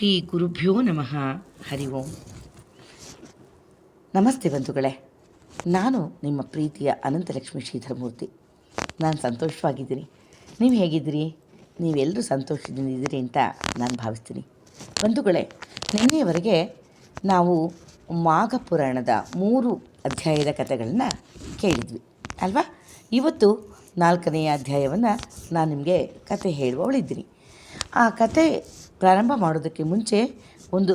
ಶ್ರೀ ಗುರುಭ್ಯೋ ನಮಃ. ಹರಿ ಓಂ. ನಮಸ್ತೆ ಬಂಧುಗಳೇ. ನಾನು ನಿಮ್ಮ ಪ್ರೀತಿಯ ಅನಂತಲಕ್ಷ್ಮಿ ಶ್ರೀಧರಮೂರ್ತಿ. ನಾನು ಸಂತೋಷವಾಗಿದ್ದೀನಿ. ನೀವು ಹೇಗಿದ್ದೀರಿ? ನೀವೆಲ್ಲರೂ ಸಂತೋಷದಿಂದ ಇದ್ದೀರಿ ಅಂತ ನಾನು ಭಾವಿಸ್ತೀನಿ. ಬಂಧುಗಳೇ, ನಿನ್ನೆಯವರೆಗೆ ನಾವು ಮಾಘ ಪುರಾಣದ ಮೂರು ಅಧ್ಯಾಯದ ಕಥೆಗಳನ್ನು ಕೇಳಿದ್ವಿ, ಅಲ್ವಾ? ಇವತ್ತು ನಾಲ್ಕನೆಯ ಅಧ್ಯಾಯವನ್ನು ನಾನು ನಿಮಗೆ ಕತೆ ಹೇಳುವವಳಿದ್ದೀನಿ. ಆ ಕತೆ ಪ್ರಾರಂಭ ಮಾಡೋದಕ್ಕೆ ಮುಂಚೆ ಒಂದು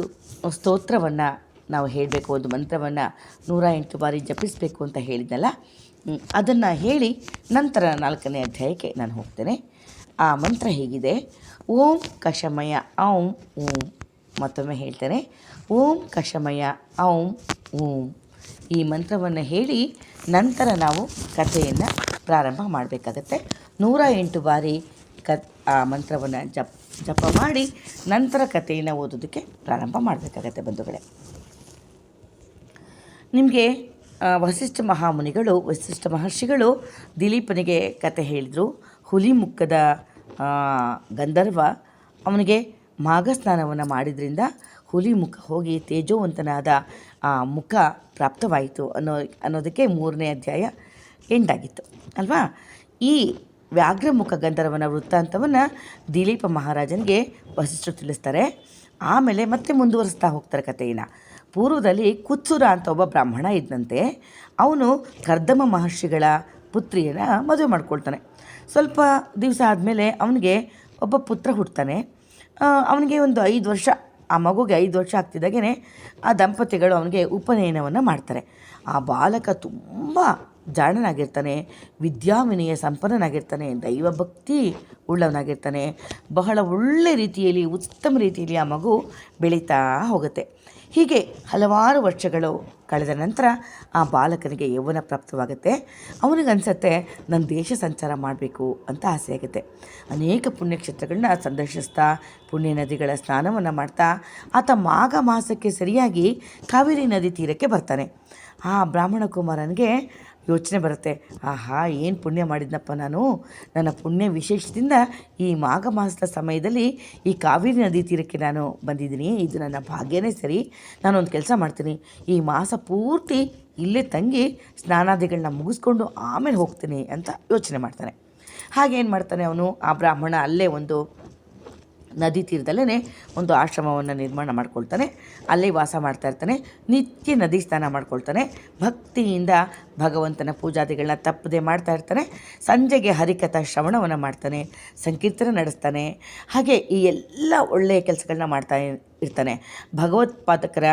ಸ್ತೋತ್ರವನ್ನು ನಾವು ಹೇಳಬೇಕು, ಒಂದು ಮಂತ್ರವನ್ನು ನೂರ ಎಂಟು ಬಾರಿ ಜಪಿಸಬೇಕು ಅಂತ ಹೇಳಿದ್ನಲ್ಲ? ಅದನ್ನು ಹೇಳಿ ನಂತರ ನಾಲ್ಕನೇ ಅಧ್ಯಾಯಕ್ಕೆ ನಾನು ಹೋಗ್ತೇನೆ. ಆ ಮಂತ್ರ ಹೀಗಿದೆ, ಓಂ ಕಷಮಯ ಔಂ ಓಂ ಮತ್ತೊಮ್ಮೆ ಹೇಳ್ತೇನೆ, ಓಂ ಕಷಮಯ ಔಂ ಓಂ ಈ ಮಂತ್ರವನ್ನು ಹೇಳಿ ನಂತರ ನಾವು ಕಥೆಯನ್ನು ಪ್ರಾರಂಭ ಮಾಡಬೇಕಾಗತ್ತೆ. ನೂರ ಎಂಟು ಬಾರಿ ಕ ಆ ಮಂತ್ರವನ್ನು ಜಪ್ ಜಪ ಮಾಡಿ ನಂತರ ಕಥೆಯನ್ನು ಓದೋದಕ್ಕೆ ಪ್ರಾರಂಭ ಮಾಡಬೇಕಾಗತ್ತೆ ಬಂಧುಗಳೇ. ನಿಮಗೆ ವಸಿಷ್ಠ ಮಹಾಮುನಿಗಳು, ವಸಿಷ್ಠ ಮಹರ್ಷಿಗಳು ದಿಲೀಪನಿಗೆ ಕತೆ ಹೇಳಿದರು. ಹುಲಿ ಮುಖದ ಗಂಧರ್ವ ಅವನಿಗೆ ಮಾಘ ಸ್ನಾನವನ್ನು ಮಾಡಿದ್ರಿಂದ ಹುಲಿ ಮುಖ ಹೋಗಿ ತೇಜೋವಂತನಾದ ಮುಖ ಪ್ರಾಪ್ತವಾಯಿತು ಅನ್ನೋ, ಅನ್ನೋದಕ್ಕೆ ಮೂರನೇ ಅಧ್ಯಾಯ ಎಂಡಾಗಿತ್ತು ಅಲ್ವಾ? ಈ ವ್ಯಾಘ್ರಮುಖ ಗಂಧರ್ವನ ವೃತ್ತಾಂತವನ್ನು ದಿಲೀಪ ಮಹಾರಾಜನಿಗೆ ವಸಿಷ್ಠರು ತಿಳಿಸ್ತಾರೆ. ಆಮೇಲೆ ಮತ್ತೆ ಮುಂದುವರಿಸ್ತಾ ಹೋಗ್ತಾರೆ ಕಥೆಯನ್ನು. ಪೂರ್ವದಲ್ಲಿ ಕುತ್ಸುರ ಅಂತ ಒಬ್ಬ ಬ್ರಾಹ್ಮಣ ಇದ್ದಂತೆ ಅವನು ಕರ್ದಮ ಮಹರ್ಷಿಗಳ ಪುತ್ರಿಯನ್ನು ಮದುವೆ ಮಾಡ್ಕೊಳ್ತಾನೆ. ಸ್ವಲ್ಪ ದಿವಸ ಆದಮೇಲೆ ಅವನಿಗೆ ಒಬ್ಬ ಪುತ್ರ ಹುಡ್ತಾನೆ ಅವನಿಗೆ ಒಂದು ಐದು ವರ್ಷ, ಆ ಮಗುಗೆ ಐದು ವರ್ಷ ಆಗ್ತಿದ್ದಾಗೇ ಆ ದಂಪತಿಗಳು ಅವನಿಗೆ ಉಪನಯನವನ್ನು ಮಾಡ್ತಾರೆ. ಆ ಬಾಲಕ ತುಂಬ ಜಾಣನಾಗಿರ್ತಾನೆ, ವಿದ್ಯಾವಿನಯ ಸಂಪನ್ನನಾಗಿರ್ತಾನೆ, ದೈವ ಭಕ್ತಿ ಉಳ್ಳವನಾಗಿರ್ತಾನೆ. ಬಹಳ ಒಳ್ಳೆ ರೀತಿಯಲ್ಲಿ, ಉತ್ತಮ ರೀತಿಯಲ್ಲಿ ಆ ಮಗು ಬೆಳೀತಾ ಹೋಗುತ್ತೆ. ಹೀಗೆ ಹಲವಾರು ವರ್ಷಗಳು ಕಳೆದ ನಂತರ ಆ ಬಾಲಕನಿಗೆ ಯೌವನ ಪ್ರಾಪ್ತವಾಗುತ್ತೆ. ಅವನಿಗನ್ಸತ್ತೆ ನನ್ನ ದೇಶ ಸಂಚಾರ ಮಾಡಬೇಕು ಅಂತ ಆಸೆ ಆಗುತ್ತೆ. ಅನೇಕ ಪುಣ್ಯಕ್ಷೇತ್ರಗಳನ್ನ ಸಂದರ್ಶಿಸ್ತಾ, ಪುಣ್ಯ ನದಿಗಳ ಸ್ನಾನವನ್ನು ಮಾಡ್ತಾ, ಆತ ಮಾಘ ಮಾಸಕ್ಕೆ ಸರಿಯಾಗಿ ಕಾವೇರಿ ನದಿ ತೀರಕ್ಕೆ ಬರ್ತಾನೆ. ಆ ಬ್ರಾಹ್ಮಣ ಕುಮಾರನಿಗೆ ಯೋಚನೆ ಬರುತ್ತೆ. ಆಹಾ, ಏನು ಪುಣ್ಯ ಮಾಡಿದ್ನಪ್ಪ ನಾನು? ನನ್ನ ಪುಣ್ಯ ವಿಶೇಷದಿಂದ ಈ ಮಾಘ ಮಾಸದ ಸಮಯದಲ್ಲಿ ಈ ಕಾವೇರಿ ನದಿ ತೀರಕ್ಕೆ ನಾನು ಬಂದಿದ್ದೀನಿ. ಇದು ನನ್ನ ಭಾಗ್ಯನೇ ಸರಿ. ನಾನೊಂದು ಕೆಲಸ ಮಾಡ್ತೀನಿ. ಈ ಮಾಸ ಪೂರ್ತಿ ಇಲ್ಲೇ ತಂಗಿ ಸ್ನಾನಾದಿಗಳನ್ನ ಮುಗಿಸ್ಕೊಂಡು ಆಮೇಲೆ ಹೋಗ್ತೀನಿ ಅಂತ ಯೋಚನೆ ಮಾಡ್ತಾನೆ. ಹಾಗೇನು ಮಾಡ್ತಾನೆ ಅವನು? ಆ ಬ್ರಾಹ್ಮಣ ಅಲ್ಲೇ ಒಂದು ನದಿ ತೀರದಲ್ಲೇ ಒಂದು ಆಶ್ರಮವನ್ನು ನಿರ್ಮಾಣ ಮಾಡ್ಕೊಳ್ತಾನೆ. ಅಲ್ಲಿ ವಾಸ ಮಾಡ್ತಾ ಇರ್ತಾನೆ. ನಿತ್ಯ ನದಿ ಸ್ನಾನ ಮಾಡ್ಕೊಳ್ತಾನೆ. ಭಕ್ತಿಯಿಂದ ಭಗವಂತನ ಪೂಜಾದಿಗಳನ್ನ ತಪ್ಪದೆ ಮಾಡ್ತಾ ಇರ್ತಾನೆ. ಸಂಜೆಗೆ ಹರಿಕಥಾ ಶ್ರವಣವನ್ನು ಮಾಡ್ತಾನೆ. ಸಂಕೀರ್ತನ ನಡೆಸ್ತಾನೆ. ಹಾಗೆ ಈ ಎಲ್ಲ ಒಳ್ಳೆಯ ಕೆಲಸಗಳನ್ನ ಮಾಡ್ತಾ ಇರ್ತಾನೆ. ಭಗವತ್ಪಾದಕರ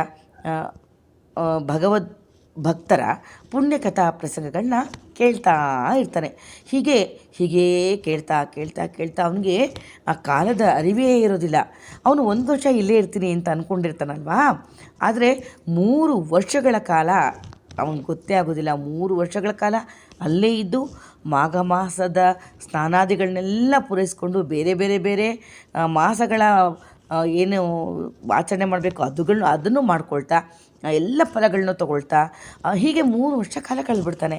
ಭಗವದ್ ಭಕ್ತರ ಪುಣ್ಯಕಥಾ ಪ್ರಸಂಗಗಳನ್ನ ಕೇಳ್ತಾ ಇರ್ತಾನೆ ಹೀಗೆ, ಹೀಗೇ ಕೇಳ್ತಾ ಕೇಳ್ತಾ ಕೇಳ್ತಾ ಅವನಿಗೆ ಆ ಕಾಲದ ಅರಿವೇ ಇರೋದಿಲ್ಲ. ಅವನು ಒಂದು ವರ್ಷ ಇಲ್ಲೇ ಇರ್ತೀನಿ ಅಂತ ಅಂದ್ಕೊಂಡಿರ್ತಾನಲ್ವಾ ಆದರೆ ಮೂರು ವರ್ಷಗಳ ಕಾಲ ಅವನಿಗೆ ಗೊತ್ತೇ ಆಗೋದಿಲ್ಲ. ಮೂರು ವರ್ಷಗಳ ಕಾಲ ಅಲ್ಲೇ ಇದ್ದು ಮಾಘ ಮಾಸದ ಸ್ನಾನಾದಿಗಳನ್ನೆಲ್ಲ ಪೂರೈಸ್ಕೊಂಡು ಬೇರೆ ಬೇರೆ ಬೇರೆ ಮಾಸಗಳ ಏನು ಆಚರಣೆ ಮಾಡಬೇಕು ಅದುಗಳನ್ನ ಅದನ್ನು ಮಾಡ್ಕೊಳ್ತಾ ಎಲ್ಲ ಫಲಗಳನ್ನೂ ತಗೊಳ್ತಾ ಹೀಗೆ ಮೂರು ವರ್ಷ ಕಾಲ ಕಳೆದ್ಬಿಡ್ತಾನೆ.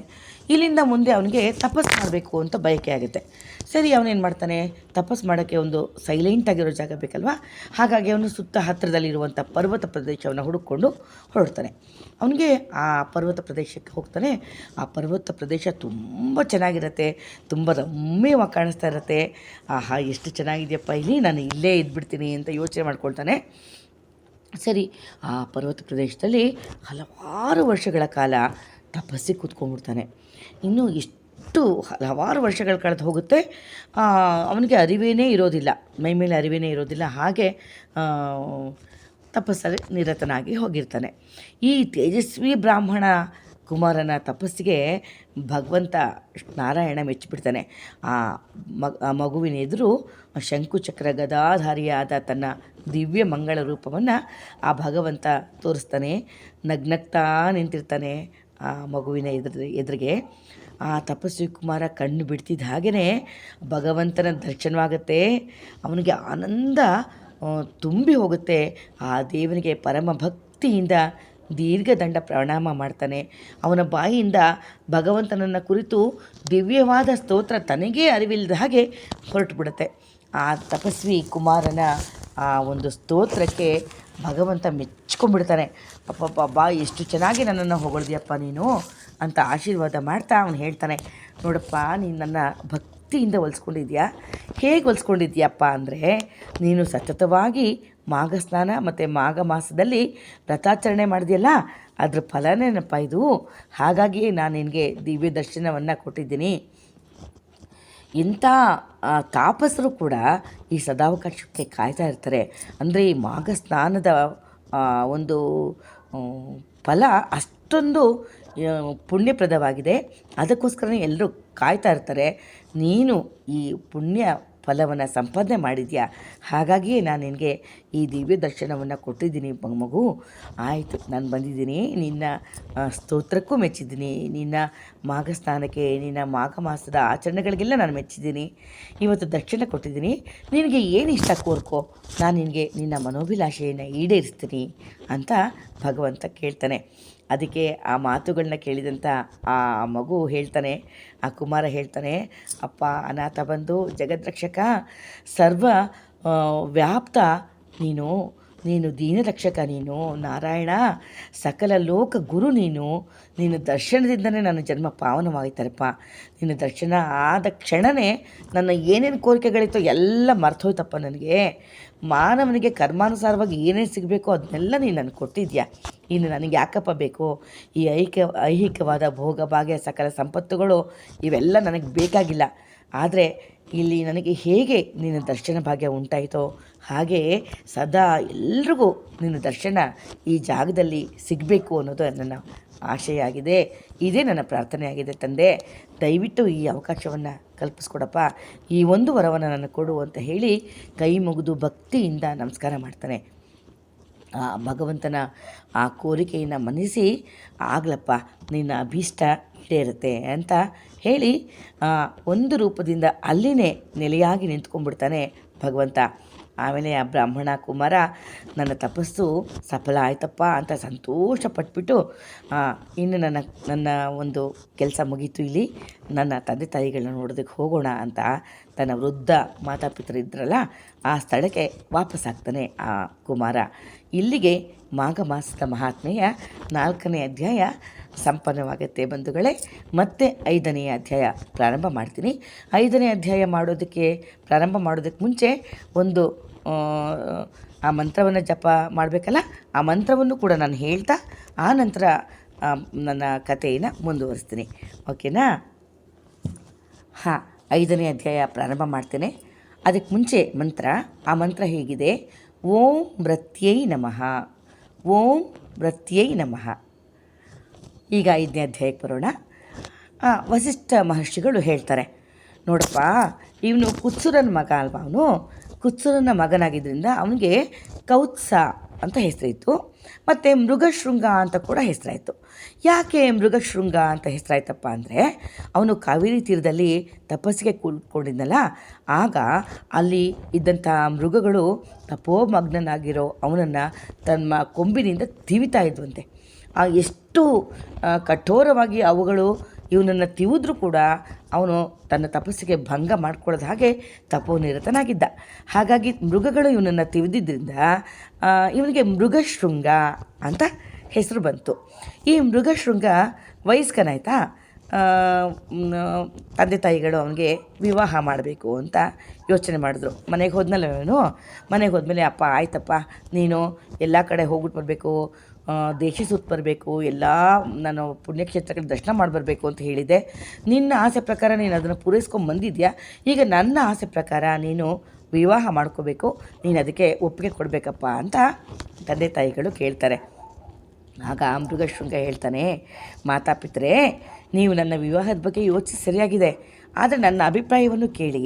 ಇಲ್ಲಿಂದ ಮುಂದೆ ಅವನಿಗೆ ತಪಸ್ ಮಾಡಬೇಕು ಅಂತ ಬಯಕೆ ಆಗುತ್ತೆ. ಸರಿ ಅವನೇನು ಮಾಡ್ತಾನೆ? ತಪಸ್ ಮಾಡೋಕ್ಕೆ ಒಂದು ಸೈಲೆಂಟ್ ಆಗಿರೋ ಜಾಗ ಬೇಕಲ್ವಾ? ಹಾಗಾಗಿ ಅವನು ಸುತ್ತ ಹತ್ತಿರದಲ್ಲಿರುವಂಥ ಪರ್ವತ ಪ್ರದೇಶವನ್ನು ಹುಡುಕೊಂಡು ಹೊರಡ್ತಾನೆ. ಅವನಿಗೆ ಆ ಪರ್ವತ ಪ್ರದೇಶಕ್ಕೆ ಹೋಗ್ತಾನೆ. ಆ ಪರ್ವತ ಪ್ರದೇಶ ತುಂಬ ಚೆನ್ನಾಗಿರುತ್ತೆ. ತುಂಬ ರಮ್ಯವಾಗಿ ಕಾಣಿಸ್ತಾ ಇರುತ್ತೆ. ಆಹಾ, ಎಷ್ಟು ಚೆನ್ನಾಗಿದೆಯಪ್ಪ, ಇಲ್ಲಿ ನಾನು ಇಲ್ಲೇ ಇದ್ಬಿಡ್ತೀನಿ ಅಂತ ಯೋಚನೆ ಮಾಡ್ಕೊಳ್ತಾನೆ. ಸರಿ, ಆ ಪರ್ವತ ಪ್ರದೇಶದಲ್ಲಿ ಹಲವಾರು ವರ್ಷಗಳ ಕಾಲ ತಪಸ್ಸಿಗೆ ಕೂತ್ಕೊಂಡ್ಬಿಡ್ತಾನೆ. ಇನ್ನು ಎಷ್ಟು ಹಲವಾರು ವರ್ಷಗಳು ಕಳೆದು ಹೋಗುತ್ತೆ. ಅವನಿಗೆ ಅರಿವೇನೇ ಇರೋದಿಲ್ಲ. ಮೈಮೇಲೆ ಅರಿವೇನೇ ಇರೋದಿಲ್ಲ. ಹಾಗೆ ತಪಸ್ಸಲ್ಲಿ ನಿರತನಾಗಿ ಹೋಗಿರ್ತಾನೆ. ಈ ತೇಜಸ್ವಿ ಬ್ರಾಹ್ಮಣ ಕುಮಾರನ ತಪಸ್ಸಿಗೆ ಭಗವಂತ ನಾರಾಯಣ ಮೆಚ್ಚಿಬಿಡ್ತಾನೆ. ಆ ಮಗುವಿನ ಎದುರು ಶಂಕುಚಕ್ರ ಗದಾಧಾರಿಯಾದ ತನ್ನ ದಿವ್ಯ ಮಂಗಳ ರೂಪವನ್ನು ಆ ಭಗವಂತ ತೋರಿಸ್ತಾನೆ. ನಗ್ನಗ್ತಾ ನಿಂತಿರ್ತಾನೆ. ಆ ಮಗುವಿನ ಎದುರು ಎದುರಿಗೆ ಆ ತಪಸ್ವಿ ಕುಮಾರ ಕಣ್ಣು ಬಿಡ್ತಿದ್ದ ಹಾಗೆಯೇ ಭಗವಂತನ ದರ್ಶನವಾಗುತ್ತೆ, ಅವನಿಗೆ ಆನಂದ ತುಂಬಿ ಹೋಗುತ್ತೆ. ಆ ದೇವನಿಗೆ ಪರಮ ಭಕ್ತಿಯಿಂದ ದೀರ್ಘದಂಡ ಪ್ರಣಾಮ ಮಾಡ್ತಾನೆ. ಅವನ ಬಾಯಿಯಿಂದ ಭಗವಂತನನ್ನು ಕುರಿತು ದಿವ್ಯವಾದ ಸ್ತೋತ್ರ ತನಗೇ ಅರಿವಿಲ್ಲದ ಹಾಗೆ ಹೊರಟು ಬಿಡುತ್ತೆ ಆ ತಪಸ್ವಿ ಕುಮಾರನ ಆ ಒಂದು ಸ್ತೋತ್ರಕ್ಕೆ ಭಗವಂತ ಮೆಚ್ಕೊಂಡ್ಬಿಡ್ತಾನೆ. ಬಾ ಎಷ್ಟು ಚೆನ್ನಾಗಿ ನನ್ನನ್ನು ಹೊಗಳ್ದಿಯಪ್ಪ ನೀನು ಅಂತ ಆಶೀರ್ವಾದ ಮಾಡ್ತಾ ಅವನು ಹೇಳ್ತಾನೆ. ನೋಡಪ್ಪ, ನೀನು ನನ್ನ ಭಕ್ತಿಯಿಂದ ಹೊಲಿಸ್ಕೊಂಡಿದ್ಯಾ? ಹೇಗೆ ಹೊಲಿಸ್ಕೊಂಡಿದ್ಯಪ್ಪ ಅಂದರೆ, ನೀನು ಸತತವಾಗಿ ಮಾಘ ಸ್ನಾನ ಮತ್ತು ಮಾಘ ಮಾಸದಲ್ಲಿ ರಥಾಚರಣೆ ಮಾಡಿದೆಯಲ್ಲ? ಅದ್ರ ಫಲನೇನಪ್ಪ ಇದು? ಹಾಗಾಗಿ ನಾನು ನಿನಗೆ ದಿವ್ಯ ದರ್ಶನವನ್ನು ಕೊಟ್ಟಿದ್ದೀನಿ. ಇಂಥ ತಾಪಸರು ಕೂಡ ಈ ಸದಾವಕಾಶಕ್ಕೆ ಕಾಯ್ತಾ ಇರ್ತಾರೆ. ಅಂದರೆ ಈ ಮಾಘ ಸ್ನಾನದ ಒಂದು ಫಲ ಅಷ್ಟೊಂದು ಪುಣ್ಯಪ್ರದವಾಗಿದೆ. ಅದಕ್ಕೋಸ್ಕರನೇ ಎಲ್ಲರೂ ಕಾಯ್ತಾ ಇರ್ತಾರೆ. ನೀನು ಈ ಪುಣ್ಯ ಫಲವನ್ನು ಸಂಪಾದನೆ ಮಾಡಿದ್ಯಾ? ಹಾಗಾಗಿಯೇ ನಾನು ನಿನಗೆ ಈ ದಿವ್ಯ ದರ್ಶನವನ್ನು ಕೊಟ್ಟಿದ್ದೀನಿ ಮಗು. ಆಯಿತು, ನಾನು ಬಂದಿದ್ದೀನಿ. ನಿನ್ನ ಸ್ತೋತ್ರಕ್ಕೂ ಮೆಚ್ಚಿದ್ದೀನಿ. ನಿನ್ನ ಮಾಘ ಸ್ನಾನಕ್ಕೆ ನಿನ್ನ ಮಾಘ ಮಾಸದ ಆಚರಣೆಗಳಿಗೆಲ್ಲ ನಾನು ಮೆಚ್ಚಿದ್ದೀನಿ. ಇವತ್ತು ದರ್ಶನ ಕೊಟ್ಟಿದ್ದೀನಿ. ನಿನಗೆ ಏನು ಇಷ್ಟ ಕೋರ್ಕೋ? ನಾನು ನಿನಗೆ ನಿನ್ನ ಮನೋಭಿಲಾಷೆಯನ್ನು ಈಡೇರಿಸ್ತೀನಿ ಅಂತ ಭಗವಂತ ಕೇಳ್ತಾನೆ. ಅದಕ್ಕೆ ಆ ಮಾತುಗಳನ್ನ ಕೇಳಿದಂಥ ಆ ಮಗು ಹೇಳ್ತಾನೆ, ಆ ಕುಮಾರ ಹೇಳ್ತಾನೆ, ಅಪ್ಪ, ಅನಾಥ ಬಂದು ಜಗದ್ರಕ್ಷಕ, ಸರ್ವ ವ್ಯಾಪ್ತ, ನೀನು ನೀನು ದೀನರಕ್ಷಕ ನೀನು, ನಾರಾಯಣ, ಸಕಲ ಲೋಕ ಗುರು ನೀನು ನಿನ್ನ ದರ್ಶನದಿಂದನೇ ನನ್ನ ಜನ್ಮ ಪಾವನವಾಗಿತ್ತಾರಪ್ಪ ನಿನ್ನ ದರ್ಶನ ಆದ ಕ್ಷಣವೇ ನನ್ನ ಏನೇನು ಕೋರಿಕೆಗಳಿತ್ತೋ ಎಲ್ಲ ಮರ್ತೋಯ್ತಪ್ಪ ನನಗೆ. ಮಾನವನಿಗೆ ಕರ್ಮಾನುಸಾರವಾಗಿ ಏನೇನು ಸಿಗಬೇಕೋ ಅದನ್ನೆಲ್ಲ ನೀನು ನನಗೆ ಕೊಟ್ಟಿದ್ಯಾ? ಇನ್ನು ನನಗೆ ಯಾಕಪ್ಪ ಬೇಕು? ಈ ಐಹಿಕ ಐಹಿಕವಾದ ಭೋಗ, ಭಾಗ್ಯ, ಸಕಲ ಸಂಪತ್ತುಗಳು ಇವೆಲ್ಲ ನನಗೆ ಬೇಕಾಗಿಲ್ಲ. ಆದರೆ ಇಲ್ಲಿ ನನಗೆ ಹೇಗೆ ನಿನ್ನ ದರ್ಶನ ಭಾಗ್ಯ ಉಂಟಾಯಿತೋ ಹಾಗೆಯೇ ಸದಾ ಎಲ್ರಿಗೂ ನಿನ್ನ ದರ್ಶನ ಈ ಜಾಗದಲ್ಲಿ ಸಿಗಬೇಕು ಅನ್ನೋದು ನನ್ನ ಆಶೆಯಾಗಿದೆ. ಇದೇ ನನ್ನ ಪ್ರಾರ್ಥನೆಯಾಗಿದೆ ತಂದೆ. ದಯವಿಟ್ಟು ಈ ಅವಕಾಶವನ್ನು ಕಲ್ಪಿಸ್ಕೊಡಪ್ಪ. ಈ ಒಂದು ವರವನ್ನು ನನಗೆ ಕೊಡು ಅಂತ ಹೇಳಿ ಕೈ ಮುಗಿದು ಭಕ್ತಿಯಿಂದ ನಮಸ್ಕಾರ ಮಾಡ್ತಾನೆ. ಆ ಭಗವಂತನ ಆ ಕೋರಿಕೆಯನ್ನು ಮನಿಸಿ ಆಗ್ಲಪ್ಪ, ನಿನ್ನ ಅಭೀಷ್ಟ ಈಡೇರುತ್ತೆ ಅಂತ ಹೇಳಿ ಒಂದು ರೂಪದಿಂದ ಅಲ್ಲಿನೇ ನೆಲೆಯಾಗಿ ನಿಂತ್ಕೊಂಡ್ಬಿಡ್ತಾನೆ ಭಗವಂತ. ಆಮೇಲೆ ಆ ಬ್ರಾಹ್ಮಣ ಕುಮಾರ ನನ್ನ ತಪಸ್ಸು ಸಫಲ ಆಯ್ತಪ್ಪ ಅಂತ ಸಂತೋಷ ಪಟ್ಬಿಟ್ಟು ಇನ್ನು ನನ್ನ ನನ್ನ ಒಂದು ಕೆಲಸ ಮುಗೀತು ಇಲ್ಲಿ. ನನ್ನ ತಂದೆ ತಾಯಿಗಳನ್ನ ನೋಡೋದಕ್ಕೆ ಹೋಗೋಣ ಅಂತ ತನ್ನ ವೃದ್ಧ ಮಾತಾಪಿತರಿದ್ರಲ್ಲ ಆ ಸ್ಥಳಕ್ಕೆ ವಾಪಸ್ಸಾಗ್ತಾನೆ ಆ ಕುಮಾರ. ಇಲ್ಲಿಗೆ ಮಾಘ ಮಾಸದ ಮಹಾತ್ಮೆಯ ನಾಲ್ಕನೇ ಅಧ್ಯಾಯ ಸಂಪನ್ನವಾಗುತ್ತೆ ಬಂಧುಗಳೇ. ಮತ್ತೆ ಐದನೇ ಅಧ್ಯಾಯ ಪ್ರಾರಂಭ ಮಾಡ್ತೀನಿ. ಐದನೇ ಅಧ್ಯಾಯ ಮಾಡೋದಕ್ಕೆ ಪ್ರಾರಂಭ ಮಾಡೋದಕ್ಕೆ ಮುಂಚೆ ಒಂದು ಆ, ಆ ಮಂತ್ರವನ್ನು ಜಪ ಮಾಡಬೇಕಲ್ಲ ಆ ಮಂತ್ರವನ್ನು ಕೂಡ ನಾನು ಹೇಳ್ತಾ ಆ ನಂತರ ನನ್ನ ಕಥೆಯನ್ನು ಮುಂದುವರಿಸ್ತೀನಿ. ಓಕೆನಾ? ಹಾಂ, ಐದನೇ ಅಧ್ಯಾಯ ಪ್ರಾರಂಭ ಮಾಡ್ತೇನೆ. ಅದಕ್ಕೆ ಮುಂಚೆ ಮಂತ್ರ, ಆ ಮಂತ್ರ ಹೇಗಿದೆ. ಓಂ ಮೃತ್ಯೈ ನಮಃ. ಓಂ ಮೃತ್ಯೈ ನಮಃ. ಈಗ ಐದನೇ ಅಧ್ಯಾಯಕ್ಕೆ ಬರೋಣ. ವಸಿಷ್ಠ ಮಹರ್ಷಿಗಳು ಹೇಳ್ತಾರೆ, ನೋಡಪ್ಪ, ಇವನು ಕುತ್ಸುರನ ಮಗ ಅಲ್ವಾ ಅವನು? ಕುತ್ಸುರನ ಮಗನಾಗಿದ್ದರಿಂದ ಅವನಿಗೆ ಕೌತ್ಸ ಅಂತ ಹೆಸರಿತ್ತು ಮತ್ತು ಮೃಗಶೃಂಗ ಅಂತ ಕೂಡ ಹೆಸರಾಯಿತು. ಯಾಕೆ ಮೃಗಶೃಂಗ ಅಂತ ಹೆಸರಾಯ್ತಪ್ಪ ಅಂದರೆ, ಅವನು ಕಾವೇರಿ ತೀರದಲ್ಲಿ ತಪಸ್ಸಿಗೆ ಕೂತ್ಕೊಂಡಿದ್ನಲ್ಲ, ಆಗ ಅಲ್ಲಿ ಇದ್ದಂಥ ಮೃಗಗಳು ತಪೋಮಗ್ನನಾಗಿರೋ ಅವನನ್ನು ತನ್ನ ಕೊಂಬಿನಿಂದ ತಿವಿತಾ ಇದ್ವಂತೆ. ಆ ಎಷ್ಟು ಕಠೋರವಾಗಿ ಅವುಗಳು ಇವನನ್ನು ತಿವಿದ್ರೂ ಕೂಡ ಅವನು ತನ್ನ ತಪಸ್ಸಿಗೆ ಭಂಗ ಮಾಡ್ಕೊಳ್ಳೋದು ಹಾಗೆ ತಪೋನಿರತನಾಗಿದ್ದ. ಹಾಗಾಗಿ ಮೃಗಗಳು ಇವನನ್ನು ತಿವಿದಿದ್ದರಿಂದ ಇವನಿಗೆ ಮೃಗಶೃಂಗ ಅಂತ ಹೆಸರು ಬಂತು. ಈ ಮೃಗಶೃಂಗ ವಯಸ್ಕನಾಯ್ತಾ? ತಂದೆ ತಾಯಿಗಳು ಅವನಿಗೆ ವಿವಾಹ ಮಾಡಬೇಕು ಅಂತ ಯೋಚನೆ ಮಾಡಿದ್ರು. ಮನೆಗೆ ಹೋದ್ಮೇಲೆ ಅವನು ಮನೆಗೆ ಹೋದ್ಮೇಲೆ, ಅಪ್ಪ, ಆಯ್ತಪ್ಪ, ನೀನು ಎಲ್ಲ ಕಡೆ ಹೋಗ್ಬಿಟ್ಟು ಬರಬೇಕು. ದೇಶ ಸುತ್ತ ಬರಬೇಕು, ಎಲ್ಲ ನಾನು ಪುಣ್ಯಕ್ಷೇತ್ರಗಳ ದರ್ಶನ ಮಾಡಿ ಬರಬೇಕು ಅಂತ ಹೇಳಿದೆ. ನಿನ್ನ ಆಸೆ ಪ್ರಕಾರ ನೀನು ಅದನ್ನು ಪೂರೈಸ್ಕೊಂಡು ಬಂದಿದ್ಯಾ? ಈಗ ನನ್ನ ಆಸೆ ಪ್ರಕಾರ ನೀನು ವಿವಾಹ ಮಾಡ್ಕೋಬೇಕು, ನೀನು ಅದಕ್ಕೆ ಒಪ್ಪಿಗೆ ಕೊಡಬೇಕಪ್ಪ ಅಂತ ತಂದೆ ತಾಯಿಗಳು ಕೇಳ್ತಾರೆ. ಆಗ ಮೃಗಶೃಂಗ ಹೇಳ್ತಾನೆ ಮಾತಾಪಿತ್ರೆ ನೀವು ನನ್ನ ವಿವಾಹದ ಬಗ್ಗೆ ಯೋಚಿಸಿ ಸರಿಯಾಗಿದೆ. ಆದರೆ ನನ್ನ ಅಭಿಪ್ರಾಯವನ್ನು ಕೇಳಿ.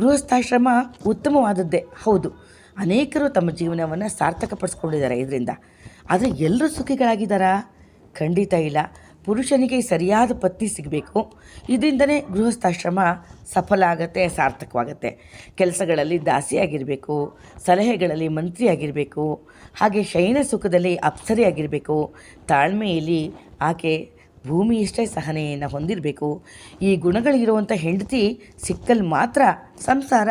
ಗೃಹಸ್ಥಾಶ್ರಮ ಉತ್ತಮವಾದದ್ದೇ, ಹೌದು. ಅನೇಕರು ತಮ್ಮ ಜೀವನವನ್ನು ಸಾರ್ಥಕಪಡಿಸ್ಕೊಂಡಿದ್ದಾರೆ ಇದರಿಂದ. ಆದರೆ ಎಲ್ಲರೂ ಸುಖಿಗಳಾಗಿದ್ದಾರಾ? ಖಂಡಿತ ಇಲ್ಲ. ಪುರುಷನಿಗೆ ಸರಿಯಾದ ಪತ್ನಿ ಸಿಗಬೇಕು. ಇದರಿಂದನೇ ಗೃಹಸ್ಥಾಶ್ರಮ ಸಫಲ ಆಗುತ್ತೆ, ಸಾರ್ಥಕವಾಗುತ್ತೆ. ಕೆಲಸಗಳಲ್ಲಿ ದಾಸಿಯಾಗಿರಬೇಕು, ಸಲಹೆಗಳಲ್ಲಿ ಮಂತ್ರಿಯಾಗಿರಬೇಕು, ಹಾಗೆ ಶಯನ ಸುಖದಲ್ಲಿ ಅಪ್ಸರಿಯಾಗಿರಬೇಕು. ತಾಳ್ಮೆಯಲ್ಲಿ ಆಕೆ ಭೂಮಿಯಷ್ಟೇ ಸಹನೆಯನ್ನು ಹೊಂದಿರಬೇಕು. ಈ ಗುಣಗಳಿರುವಂಥ ಹೆಂಡತಿ ಸಿಕ್ಕಲ್ಲಿ ಮಾತ್ರ ಸಂಸಾರ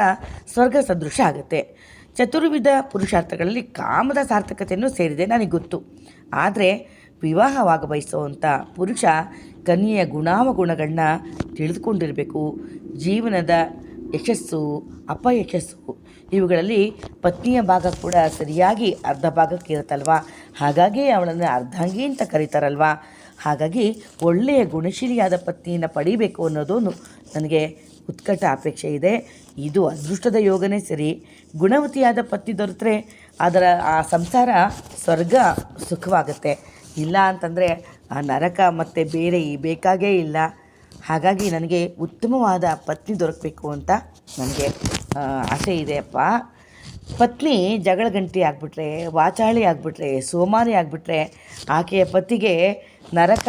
ಸ್ವರ್ಗ ಸದೃಶ ಆಗುತ್ತೆ. ಚತುರ್ವಿಧ ಪುರುಷಾರ್ಥಗಳಲ್ಲಿ ಕಾಮದ ಸಾರ್ಥಕತೆಯನ್ನು ಸೇರಿದೆ ನನಗೆ ಗೊತ್ತು ಆದರೆ ವಿವಾಹವಾಗ ಬಯಸುವಂಥ ಪುರುಷ ಕನ್ಯೆಯ ಗುಣಾವಗುಣಗಳನ್ನ ತಿಳಿದುಕೊಂಡಿರಬೇಕು. ಜೀವನದ ಯಶಸ್ಸು, ಅಪಯಶಸ್ಸು, ಇವುಗಳಲ್ಲಿ ಪತ್ನಿಯ ಭಾಗ ಕೂಡ ಸರಿಯಾಗಿ ಅರ್ಧ ಭಾಗಕ್ಕೆ ಇರುತ್ತಲ್ವ? ಹಾಗಾಗಿ ಅವಳನ್ನು ಅರ್ಧಾಂಗಿ ಅಂತ ಕರೀತಾರಲ್ವ? ಹಾಗಾಗಿ ಒಳ್ಳೆಯ ಗುಣಶೀಲಿಯಾದ ಪತ್ನಿಯನ್ನು ಪಡೀಬೇಕು ಅನ್ನೋದು ನನಗೆ ಉತ್ಕಟ ಅಪೇಕ್ಷೆ ಇದೆ. ಇದು ಅದೃಷ್ಟದ ಯೋಗನೇ ಸರಿ. ಗುಣವತಿಯಾದ ಪತ್ನಿ ದೊರೆತರೆ ಅದರ ಆ ಸಂಸಾರ ಸ್ವರ್ಗ ಸುಖವಾಗುತ್ತೆ. ಇಲ್ಲ ಅಂತಂದರೆ ಆ ನರಕ ಮತ್ತು ಬೇರೆ ಈ ಬೇಕಾಗೇ ಇಲ್ಲ. ಹಾಗಾಗಿ ನನಗೆ ಉತ್ತಮವಾದ ಪತ್ನಿ ದೊರಕಬೇಕು ಅಂತ ನನಗೆ ಆಸೆ ಇದೆ ಅಪ್ಪ. ಪತ್ನಿ ಜಗಳ ಗಂಟಿ ಆಗಿಬಿಟ್ರೆ, ವಾಚಾಳಿ ಆಗಿಬಿಟ್ರೆ, ಸೋಮಾರಿ ಆಗಿಬಿಟ್ರೆ ಆಕೆಯ ಪತಿಗೆ ನರಕ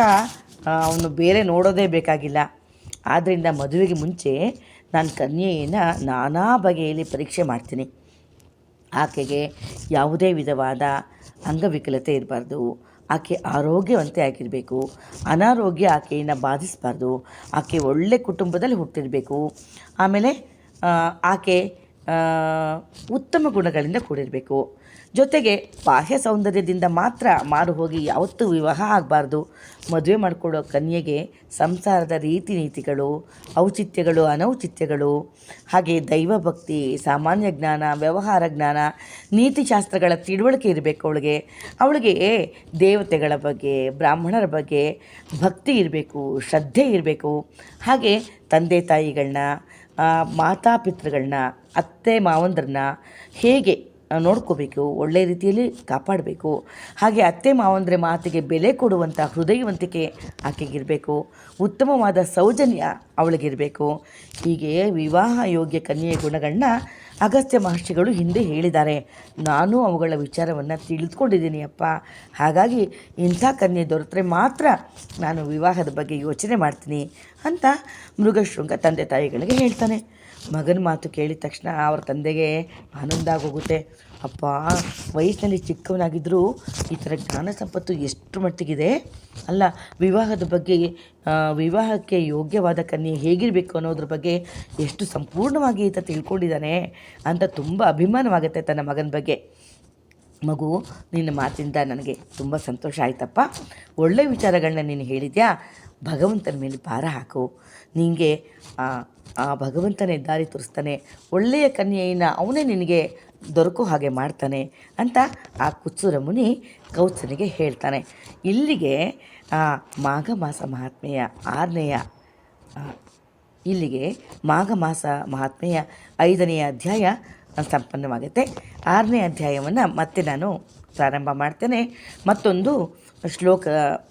ಅವನು ಬೇರೆ ನೋಡೋದೇ ಬೇಕಾಗಿಲ್ಲ. ಆದ್ದರಿಂದ ಮದುವೆಗೆ ಮುಂಚೆ ನಾನು ಕನ್ಯೆಯನ್ನು ನಾನಾ ಬಗೆಯಲ್ಲಿ ಪರೀಕ್ಷೆ ಮಾಡ್ತೀನಿ. ಆಕೆಗೆ ಯಾವುದೇ ವಿಧವಾದ ಅಂಗವಿಕಲತೆ ಇರಬಾರ್ದು. ಆಕೆ ಆರೋಗ್ಯವಂತೆ ಆಗಿರಬೇಕು. ಅನಾರೋಗ್ಯ ಆಕೆಯನ್ನು ಬಾಧಿಸಬಾರ್ದು. ಆಕೆ ಒಳ್ಳೆ ಕುಟುಂಬದಲ್ಲಿ ಹುಟ್ಟಿರಬೇಕು. ಆಮೇಲೆ ಆಕೆ ಉತ್ತಮ ಗುಣಗಳಿಂದ ಕೂಡಿರಬೇಕು. ಜೊತೆಗೆ ಬಾಹ್ಯ ಸೌಂದರ್ಯದಿಂದ ಮಾತ್ರ ಮಾರು ಹೋಗಿ ಯಾವತ್ತೂ ವಿವಾಹ ಆಗಬಾರ್ದು. ಮದುವೆ ಮಾಡಿಕೊಡೋ ಕನ್ಯೆಗೆ ಸಂಸಾರದ ರೀತಿ ನೀತಿಗಳು, ಔಚಿತ್ಯಗಳು, ಅನೌಚಿತ್ಯಗಳು, ಹಾಗೆ ದೈವಭಕ್ತಿ ಸಾಮಾನ್ಯ ಜ್ಞಾನ, ವ್ಯವಹಾರ ಜ್ಞಾನ ನೀತಿಶಾಸ್ತ್ರಗಳ ತಿಳುವಳಿಕೆ ಇರಬೇಕು ಅವಳಿಗೆ. ಅವಳಿಗೆ ದೇವತೆಗಳ ಬಗ್ಗೆ, ಬ್ರಾಹ್ಮಣರ ಬಗ್ಗೆ ಭಕ್ತಿ ಇರಬೇಕು, ಶ್ರದ್ಧೆ ಇರಬೇಕು. ಹಾಗೆ ತಂದೆ ತಾಯಿಗಳನ್ನ ಮಾತಾಪಿತೃಗಳನ್ನ, ಅತ್ತೆ ಮಾವಂದ್ರನ್ನ ಹೇಗೆ ನೋಡ್ಕೋಬೇಕು ಒಳ್ಳೆಯ ರೀತಿಯಲ್ಲಿ ಕಾಪಾಡಬೇಕು, ಹಾಗೆ ಅತ್ತೆ ಮಾವಂದ್ರೆ ಮಾತಿಗೆ ಬೆಲೆ ಕೊಡುವಂಥ ಹೃದಯವಂತಿಕೆ ಆಕೆಗಿರಬೇಕು, ಉತ್ತಮವಾದ ಸೌಜನ್ಯ ಅವಳಿಗಿರಬೇಕು, ಹೀಗೆ ವಿವಾಹ ಯೋಗ್ಯ ಕನ್ಯೆಯ ಗುಣಗಳನ್ನ ಅಗಸ್ತ್ಯ ಮಹರ್ಷಿಗಳು ಹಿಂದೆ ಹೇಳಿದ್ದಾರೆ. ನಾನು ಅವುಗಳ ವಿಚಾರವನ್ನು ತಿಳಿದುಕೊಂಡಿದ್ದೀನಿ ಅಪ್ಪ. ಹಾಗಾಗಿ ಇಂಥ ಕನ್ಯೆ ದೊರೆತರೆ ಮಾತ್ರ ನಾನು ವಿವಾಹದ ಬಗ್ಗೆ ಯೋಚನೆ ಮಾಡ್ತೀನಿ ಅಂತ ಮೃಗಶೃಂಗ ತಂದೆ ತಾಯಿಗಳಿಗೆ ಹೇಳ್ತಾನೆ. ಮಗನ ಮಾತು ಕೇಳಿದ ತಕ್ಷಣ ಅವ್ರ ತಂದೆಗೆ ಆನಂದ ಆಗೋಗುತ್ತೆ. ಅಪ್ಪ, ವಯಸ್ಸಿನಲ್ಲಿ ಚಿಕ್ಕವನಾಗಿದ್ದರೂ ಈ ಥರ ಜ್ಞಾನ ಸಂಪತ್ತು ಎಷ್ಟು ಮಟ್ಟಿಗಿದೆ? ಅಲ್ಲ, ವಿವಾಹದ ಬಗ್ಗೆ ವಿವಾಹಕ್ಕೆ ಯೋಗ್ಯವಾದ ಕನ್ಯೆ ಹೇಗಿರಬೇಕು ಅನ್ನೋದ್ರ ಬಗ್ಗೆ ಎಷ್ಟು ಸಂಪೂರ್ಣವಾಗಿ ಈತ ತಿಳ್ಕೊಂಡಿದ್ದಾನೆ ಅಂತ ತುಂಬ ಅಭಿಮಾನವಾಗುತ್ತೆ ತನ್ನ ಮಗನ ಬಗ್ಗೆ. ಮಗು, ನಿನ್ನ ಮಾತಿಂದ ನನಗೆ ತುಂಬ ಸಂತೋಷ ಆಯ್ತಪ್ಪ. ಒಳ್ಳೆಯ ವಿಚಾರಗಳನ್ನ ನೀನು ಹೇಳಿದ್ಯಾ? ಭಗವಂತನ ಮೇಲೆ ಭಾರ ಹಾಕು. ನಿನಗೆ ಆ ಭಗವಂತನೇ ದಾರಿ ತೋರಿಸ್ತಾನೆ. ಒಳ್ಳೆಯ ಕನ್ಯೆಯನ್ನು ಅವನೇ ನಿನಗೆ ದೊರಕೋ ಹಾಗೆ ಮಾಡ್ತಾನೆ ಅಂತ ಆ ಕುಚ್ಚುರ ಮುನಿ ಕೌತ್ಸನಿಗೆ ಹೇಳ್ತಾನೆ. ಇಲ್ಲಿಗೆ ಮಾಘ ಮಾಸ ಮಹಾತ್ಮೆಯ ಆರನೆಯ ಇಲ್ಲಿಗೆ ಮಾಘ ಮಾಸ ಮಹಾತ್ಮೆಯ ಐದನೆಯ ಅಧ್ಯಾಯ ಸಂಪನ್ನವಾಗುತ್ತೆ. ಆರನೇ ಅಧ್ಯಾಯವನ್ನು ಮತ್ತೆ ನಾನು ಪ್ರಾರಂಭ ಮಾಡ್ತೇನೆ. ಮತ್ತೊಂದು ಶ್ಲೋಕ,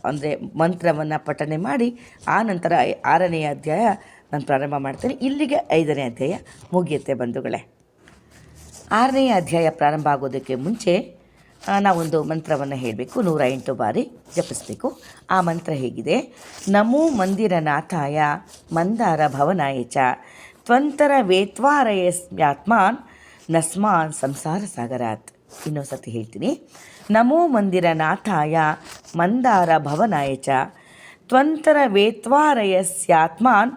ಅಂದರೆ ಮಂತ್ರವನ್ನು ಪಠನೆ ಮಾಡಿ, ಆ ನಂತರ ಆರನೇ ಅಧ್ಯಾಯ ನಾನು ಪ್ರಾರಂಭ ಮಾಡ್ತೇನೆ. ಇಲ್ಲಿಗೆ ಐದನೇ ಅಧ್ಯಾಯ ಮುಗಿಯುತ್ತೆ ಬಂಧುಗಳೇ. ಆರನೇ ಅಧ್ಯಾಯ ಪ್ರಾರಂಭ ಆಗೋದಕ್ಕೆ ಮುಂಚೆ ನಾವೊಂದು ಮಂತ್ರವನ್ನು ಹೇಳಬೇಕು. ನೂರ ಎಂಟು ಬಾರಿ ಜಪಿಸಬೇಕು. ಆ ಮಂತ್ರ ಹೇಗಿದೆ, ನಮೋ ಮಂದಿರನಾಥಾಯ ಮಂದಾರ ಭವನಾಯ ಚ ತ್ವಂತರ ವೇತ್ವಾರಯಸ್ಮ್ಯಾತ್ಮಾನ್ ನಸ್ಮಾನ್ ಸಂಸಾರ ಸಾಗರಾತ್ ಇನ್ನೊಂದು ಸತಿ ಹೇಳ್ತೀನಿ. ನಮೋ ಮಂದಿರನಾಥಾಯ ಮಂದಾರ ಭವನಾಯ ಚ ತ್ವಂತರ ವೇತ್ವಾರಯಸ್ಯಾತ್ಮಾನ್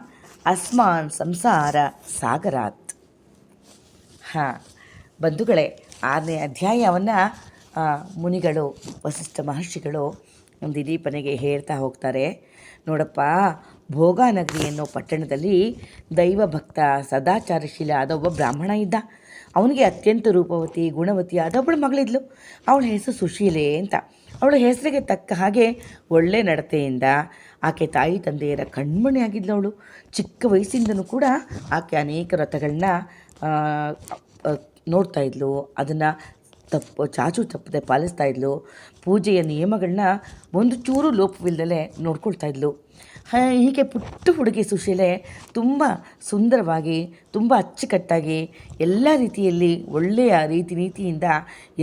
ಅಸ್ಮಾನ್ ಸಂಸಾರ ಸಾಗರಾತ್. ಹಾಂ, ಬಂಧುಗಳೇ, ಆರನೇ ಅಧ್ಯಾಯವನ್ನು ಮುನಿಗಳು, ವಸಿಷ್ಠ ಮಹರ್ಷಿಗಳು ದಿಲೀಪನಿಗೆ ಹೇಳ್ತಾ ಹೋಗ್ತಾರೆ. ನೋಡಪ್ಪ ಭೋಗಾನಗರಿ ಅನ್ನೋ ಪಟ್ಟಣದಲ್ಲಿ ದೈವ ಭಕ್ತ ಸದಾಚಾರಶೀಲ ಆದ ಒಬ್ಬ ಬ್ರಾಹ್ಮಣ ಇದ್ದ. ಅವನಿಗೆ ಅತ್ಯಂತ ರೂಪವತಿ, ಗುಣವತಿ ಆದ ಒಬ್ಬಳು ಮಗಳಿದ್ಲು. ಅವಳ ಹೆಸರು ಸುಶೀಲೆ ಅಂತ. ಅವಳ ಹೆಸರಿಗೆ ತಕ್ಕ ಹಾಗೆ ಒಳ್ಳೆ ನಡತೆಯಿಂದ ಆಕೆ ತಾಯಿ ತಂದೆಯರ ಕಣ್ಮಣಿ ಆಗಿದ್ಲು ಅವಳು. ಚಿಕ್ಕ ವಯಸ್ಸಿಂದನೂ ಕೂಡ ಆಕೆ ಅನೇಕ ರಥಗಳನ್ನ ನೋಡ್ತಾ ಇದ್ಲು. ಅದನ್ನು ತಪ್ಪು, ಚಾಚು ತಪ್ಪದೆ ಪಾಲಿಸ್ತಾ ಇದ್ಲು. ಪೂಜೆಯ ನಿಯಮಗಳನ್ನ ಒಂದು ಚೂರು ಲೋಪವಿಲ್ಲದಲೇ ನೋಡ್ಕೊಳ್ತಾ ಇದ್ಲು. ಹೀಗೆ ಪುಟ್ಟ ಹುಡುಗಿ ಸುಶೀಲೆ ತುಂಬ ಸುಂದರವಾಗಿ, ತುಂಬ ಅಚ್ಚುಕಟ್ಟಾಗಿ ಎಲ್ಲ ರೀತಿಯಲ್ಲಿ ಒಳ್ಳೆಯ ರೀತಿ ನೀತಿಯಿಂದ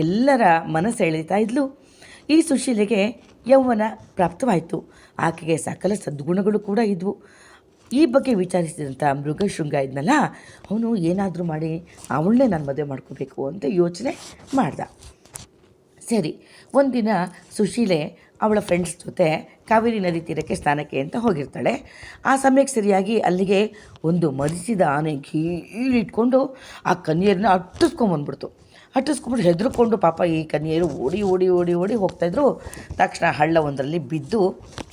ಎಲ್ಲರ ಮನಸ್ಸು ಎಳಿತಾ ಇದ್ಲು. ಈ ಸುಶೀಲೆಗೆ ಯೌವನ ಪ್ರಾಪ್ತವಾಯಿತು. ಆಕೆಗೆ ಸಕಲ ಸದ್ಗುಣಗಳು ಕೂಡ ಇದ್ವು. ಈ ಬಗ್ಗೆ ವಿಚಾರಿಸಿದಂಥ ಮೃಗಶೃಂಗ ಇದ್ನಲ್ಲ, ಅವನು ಏನಾದರೂ ಮಾಡಿ ಅವಳನ್ನೇ ನಾನು ಮದುವೆ ಮಾಡ್ಕೋಬೇಕು ಅಂತ ಯೋಚನೆ ಮಾಡ್ದ. ಸರಿ, ಒಂದಿನ ಸುಶೀಲೆ ಅವಳ ಫ್ರೆಂಡ್ಸ್ ಜೊತೆ ಕಾವೇರಿ ನದಿ ತೀರಕ್ಕೆ ಸ್ನಾನಕ್ಕೆ ಅಂತ ಹೋಗಿರ್ತಾಳೆ. ಆ ಸಮಯಕ್ಕೆ ಸರಿಯಾಗಿ ಅಲ್ಲಿಗೆ ಒಂದು ಮರಿಸಿದ ಆನೆ ಕೀಳಿಟ್ಕೊಂಡು ಆ ಕನ್ಯರನ್ನ ಅಟ್ಟಿಸ್ಕೊಂಬಂದ್ಬಿಡ್ತು ಅಟ್ಟಿಸ್ಕೊಂಡ್ಬಿಟ್ಟು ಹೆದರ್ಕೊಂಡು ಪಾಪ ಈ ಕನ್ಯರು ಓಡಿ ಓಡಿ ಓಡಿ ಓಡಿ ಹೋಗ್ತಾಯಿದ್ರು ತಕ್ಷಣ ಹಳ್ಳ ಒಂದರಲ್ಲಿ ಬಿದ್ದು